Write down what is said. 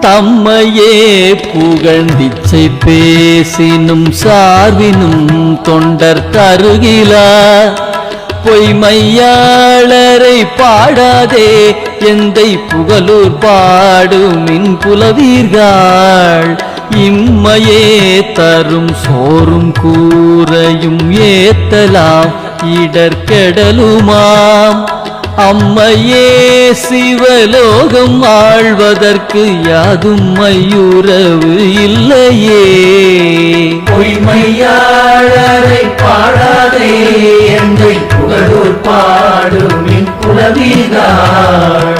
தம்மையே புகழ்ந்திச்சை பேசினும் சார்வினும் தொண்டர் தருகிலா பொய்மையாளரை பாடாதே எந்தை புகழூர் பாடுமின் புலவீர்கள் இம்மையே தரும் சோறும் கூரையும் ஏத்தலாம் இடர்கெடலுமாம். அம்மையே சிவலோகம் ஆழ்வதற்கு யாதும் மையுறவு இல்லையே. பொய்மையாளரை பாடாதே எந்தை புகழூர் பாடும் புலவீர்கள்